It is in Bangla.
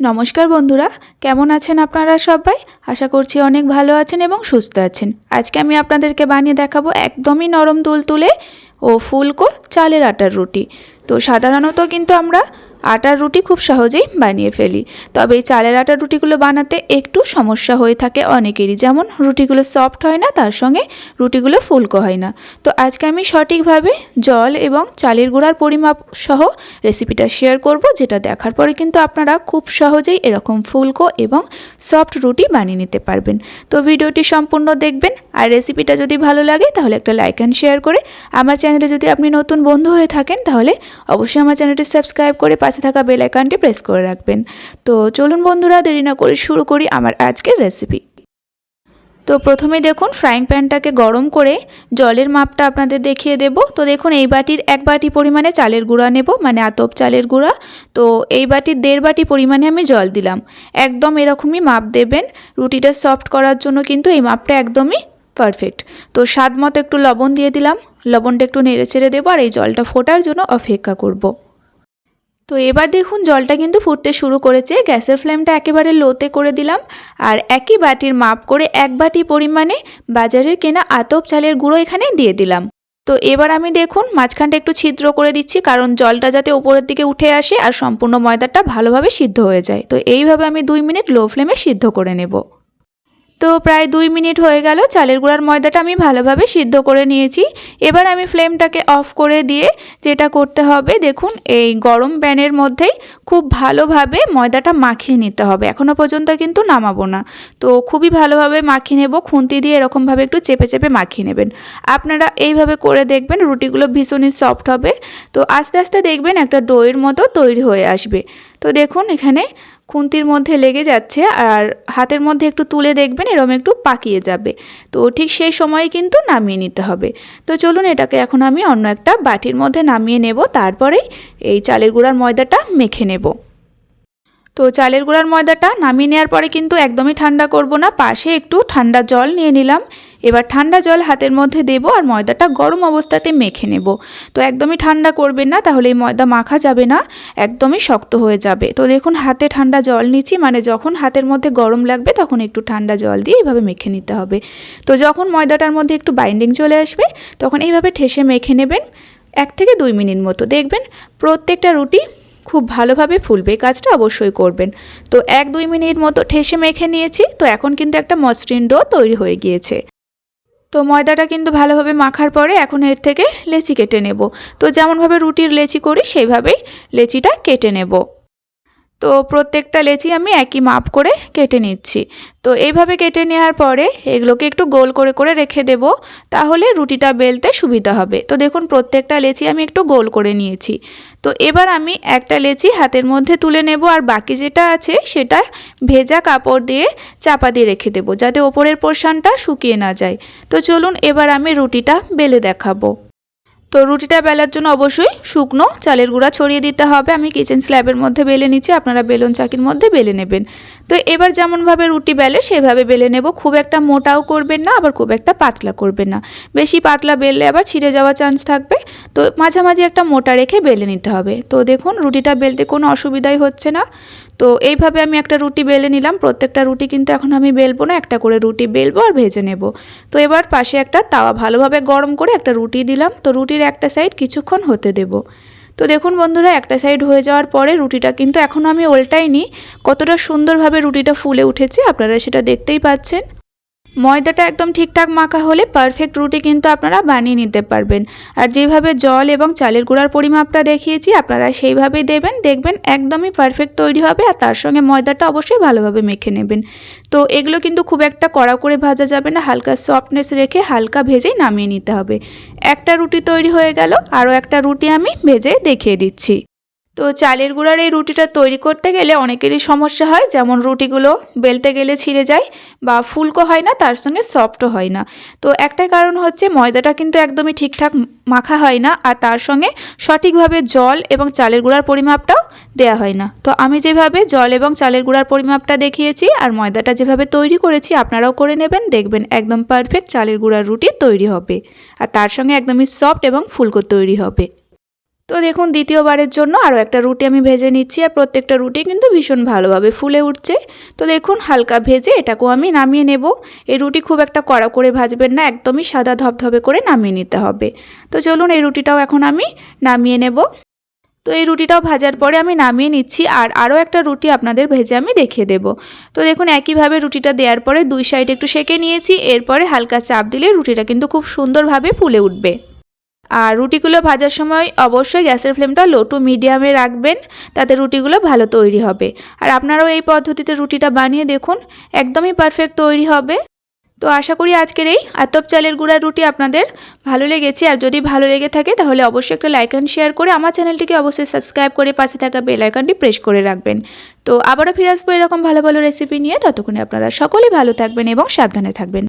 নমস্কার বন্ধুরা কেমন আছেন আপনারা সবাই? আশা করছি অনেক ভালো আছেন এবং সুস্থ আছেন। আজকে আমি আপনাদেরকে বানিয়ে দেখাবো একদমই নরম তুলতুলে ও ফুলকো চালের আটার রুটি। তো সাধারণত কিন্তু আমরা আটার রুটি খুব সহজেই বানিয়ে ফেলি। তবে এই চালের আটার রুটিগুলো বানাতে একটু সমস্যা হয়ে থাকে অনেকেরই। যেমন রুটিগুলো সফট হয় না, তার সঙ্গে রুটিগুলো ফুলকো হয় না। তো আজকে আমি সঠিকভাবে জল এবং চালের গুঁড়ার পরিমাপ সহ রেসিপিটা শেয়ার করব, যেটা দেখার পরে কিন্তু আপনারা খুব সহজেই এরকম ফুলকো এবং সফট রুটি বানিয়ে নিতে পারবেন। তো ভিডিওটি সম্পূর্ণ দেখবেন আর রেসিপিটা যদি ভালো লাগে তাহলে একটা লাইক অ্যান্ড শেয়ার করে আমার চ্যানেলে যদি আপনি নতুন বন্ধু হয়ে থাকেন তাহলে অবশ্যই আমার চ্যানেলটি সাবস্ক্রাইব করে পাশে থাকা বেল আইকনটি প্রেস করে রাখবেন। তো চলুন বন্ধুরা দেরি না করে শুরু করি আমার আজকের রেসিপি তো প্রথমে দেখুন ফ্রাইং প্যানটাকে গরম করে জলের মাপটা আপনাদের দেখিয়ে দেব। তো দেখুন এই বাটির এক বাটি পরিমাণে চালের গুঁড়া নেব মানে আতপ চালের গুঁড়া। তো এই বাটির দেড় বাটি পরিমাণে আমি জল দিলাম। একদম এরকমই মাপ দেবেন। রুটিটা সফট করার জন্য কিন্তু এই মাপটা একদমই পারফেক্ট তো স্বাদ মতো একটু লবণ দিয়ে দিলাম। লবণটা একটু নেড়ে চেড়ে দেবো আর এই জলটা ফোটার জন্য অপেক্ষা করব। তো এবার দেখুন জলটা কিন্তু ফুটতে শুরু করেছে। গ্যাসের ফ্লেমটা একেবারে লোতে করে দিলাম আর একই বাটির মাপ করে এক বাটি পরিমাণে বাজারের কেনা আতপ চালের গুঁড়ো এখানে দিয়ে দিলাম। তো এবার আমি দেখুন মাঝখানটা একটু ছিদ্র করে দিচ্ছি কারণ জলটা যাতে উপরের দিকে উঠে আসে আর সম্পূর্ণ ময়দাটা ভালোভাবে সিদ্ধ হয়ে যায়। তো এইভাবে আমি দুই মিনিট লো ফ্লেমে সিদ্ধ করে নেব। তো প্রায় দুই মিনিট হয়ে গেল, চালের গুঁড়ার ময়দাটা আমি ভালোভাবে সিদ্ধ করে নিয়েছি। এবার আমি ফ্লেমটাকে অফ করে দিয়ে যেটা করতে হবে, দেখুন, এই গরম প্যানের মধ্যেই খুব ভালোভাবে ময়দাটা মাখিয়ে নিতে হবে। এখনও পর্যন্ত কিন্তু নামাবো না। তো খুবই ভালোভাবে মাখিয়ে নেব, খুন্তি দিয়ে এরকমভাবে একটু চেপে চেপে মাখিয়ে নেবেন। আপনারা এইভাবে করে দেখবেন, রুটিগুলো ভীষণই সফট হবে। তো আস্তে আস্তে দেখবেন একটা ডোয়ের মতো তৈরি হয়ে আসবে। তো দেখুন, এখানে খুন্তির মধ্যে লেগে যাচ্ছে আর হাতের মধ্যে একটু তুলে দেখবেন, এরম একটু পাকিয়ে যাবে। তো ঠিক সেই সময়ে কিন্তু নামিয়ে নিতে হবে। তো চলুন এটাকে এখন আমি অন্য একটা বাটির মধ্যে নামিয়ে নেব তারপরেই এই চালের গুঁড়ার ময়দাটা মেখে নেব। তো চালের গুঁড়ার ময়দাটা নামিয়ে নেওয়ার পরে কিন্তু একদমই ঠান্ডা করব না, পাশে একটু ঠান্ডা জল নিয়ে নিলাম। এবার ঠান্ডা জল হাতের মধ্যে দেব আর ময়দাটা গরম অবস্থাতে মেখে নেব। তো একদমই ঠান্ডা করবেন না, তাহলে এই ময়দা মাখা যাবে না, একদমই শক্ত হয়ে যাবে। তো দেখুন, হাতে ঠান্ডা জল নিচ্ছি মানে যখন হাতের মধ্যে গরম লাগবে তখন একটু ঠান্ডা জল দিয়ে এইভাবে মেখে নিতে হবে। তো যখন ময়দাটার মধ্যে একটু বাইন্ডিং চলে আসবে, তখন এইভাবে ঠেসে মেখে নেবেন, এক থেকে দুই মিনিট মতো। দেখবেন, প্রত্যেকটা রুটি খুব ভালোভাবে ফুলবে, কাজটা অবশ্যই করবেন। তো এক দুই মিনিট মতো ঠেসে মেখে নিয়েছি, তো এখন কিন্তু একটা মসৃণ ডো তৈরি হয়ে গিয়েছে। তো ময়দাটা কিন্তু ভালোভাবে মাখার পরে এখন এর থেকে লেচি কেটে নেব। তো যেমনভাবে রুটির লেচি করি, সেইভাবেই লেচিটা কেটে নেব। তো প্রত্যেকটা লেচি আমি একই মাপ করে কেটে নিচ্ছি। তো এইভাবে কেটে নেওয়ার পরে এগুলোকে একটু গোল করে করে রেখে দেব, তাহলে রুটিটা বেলতে সুবিধা হবে। তো দেখুন, প্রত্যেকটা লেচি আমি একটু গোল করে নিয়েছি। তো এবার আমি একটা লেচি হাতের মধ্যে তুলে নেব, আর বাকি যেটা আছে সেটা ভেজা কাপড় দিয়ে চাপা দিয়ে রেখে দেবো, যাতে ওপরের পোর্শনটা শুকিয়ে না যায়। তো চলুন, এবার আমি রুটিটা বেলে দেখাবো। তো রুটিটা বেলার জন্য অবশ্যই শুকনো চালের গুঁড়া ছড়িয়ে দিতে হবে। আমি কিচেন স্ল্যাবের মধ্যে বেলে নিচ্ছি, আপনারা বেলুন চাকির মধ্যে বেলে নেবেন। তো এবার যেমনভাবে রুটি বেলে, সেভাবে বেলে নেব। খুব একটা মোটাও করবেন না, আবার খুব একটা পাতলা করবেন না। বেশি পাতলা বেললে আবার ছিঁড়ে যাওয়ার চান্স থাকবে। তো মাঝামাঝি একটা মোটা রেখে বেলে নিতে হবে। তো দেখুন, রুটিটা বেলতে কোনো অসুবিধাই হচ্ছে না। তো এইভাবে আমি একটা রুটি বেলে নিলাম। প্রত্যেকটা রুটি কিন্তু এখন আমি বেলবো না, একটা করে রুটি বেলবো আর ভেজে নেব। তো এবার পাশে একটা তাওয়া ভালোভাবে গরম করে একটা রুটি দিলাম। তো রুটির একটা সাইড কিছুক্ষণ হতে দেব। তো দেখুন বন্ধুরা, একটা সাইড হয়ে যাওয়ার পরে রুটিটা কিন্তু এখনও আমি ওল্টাইনি। কতটা সুন্দরভাবে রুটিটা ফুলে উঠেছে, আপনারা সেটা দেখতেই পাচ্ছেন। ময়দাটা একদম ঠিকঠাক মাখা হলে পারফেক্ট রুটি কিন্তু আপনারা বানিয়ে নিতে পারবেন। আর যেভাবে জল এবং চালের গুঁড়ার পরিমাপটা দেখিয়েছি, আপনারা সেইভাবেই দেবেন, দেখবেন একদমই পারফেক্ট তৈরি হবে আর তার সঙ্গে ময়দাটা অবশ্যই ভালোভাবে মেখে নেবেন। তো এগুলো কিন্তু খুব একটা কড়া করে ভাজা যাবে না, হালকা সফটনেস রেখে হালকা ভেজেই নামিয়ে নিতে হবে। একটা রুটি তৈরি হয়ে গেল, আরও একটা রুটি আমি ভেজে দেখিয়ে দিচ্ছি। তো চালের গুঁড়ার এই রুটিটা তৈরি করতে গেলে অনেকেরই সমস্যা হয়। যেমন রুটিগুলো বেলতে গেলে ছিঁড়ে যায় বা ফুলকো হয় না, তার সঙ্গে সফটও হয় না। তো একটাই কারণ হচ্ছে ময়দাটা কিন্তু একদমই ঠিকঠাক মাখা হয় না আর তার সঙ্গে সঠিকভাবে জল এবং চালের গুঁড়ার পরিমাপটাও দেয়া হয় না। তো আমি যেভাবে জল এবং চালের গুঁড়ার পরিমাপটা দেখিয়েছি আর ময়দাটা যেভাবে তৈরি করেছি আপনারাও করে নেবেন, দেখবেন একদম পারফেক্ট চালের গুঁড়ার রুটি তৈরি হবে। আর তার সঙ্গে একদমই সফট এবং ফুলকো তৈরি হবে। তো দেখুন, দ্বিতীয়বারের জন্য আরও একটা রুটি আমি ভেজে নিচ্ছি আর প্রত্যেকটা রুটি কিন্তু ভীষণ ভালোভাবে ফুলে উঠছে। তো দেখুন, হালকা ভেজে এটাকেও আমি নামিয়ে নেব। এই রুটি খুব একটা কড়া করে ভাজবেন না, একদমই সাদা ধবধবে করে নামিয়ে নিতে হবে। তো চলুন, এই রুটিটাও এখন আমি নামিয়ে নেব। তো এই রুটিটাও ভাজার পরে আমি নামিয়ে নিচ্ছি আর আরও একটা রুটি আপনাদের ভেজে আমি দেখিয়ে দেব। তো দেখুন, একইভাবে রুটিটা দেওয়ার পরে দুই সাইড একটু সেঁকে নিয়েছি, এরপরে হালকা চাপ দিলে রুটিটা কিন্তু খুব সুন্দরভাবে ফুলে উঠবে। আর রুটিগুলো ভাজার সময় অবশ্যই গ্যাসের ফ্লেমটা লো টু মিডিয়ামে রাখবেন, তাতে রুটিগুলো ভালো তৈরি হবে। আর আপনারাও এই পদ্ধতিতে রুটিটা বানিয়ে দেখুন, একদমই পারফেক্ট তৈরি হবে। তো আশা করি আজকের এই আতপ চালের গুঁড়ার রুটি আপনাদের ভালো লেগেছে। আর যদি ভালো লেগে থাকে, তাহলে অবশ্যই একটা লাইক অ্যান্ড শেয়ার করে আমার চ্যানেলটিকে অবশ্যই সাবস্ক্রাইব করে পাশে থাকা বেল আইকনটি প্রেস করে রাখবেন। তো আবারও ফিরে আসব এরকম ভালো ভালো রেসিপি নিয়ে। ততক্ষণে আপনারা সকলেই ভালো থাকবেন এবং সাবধানে থাকবেন।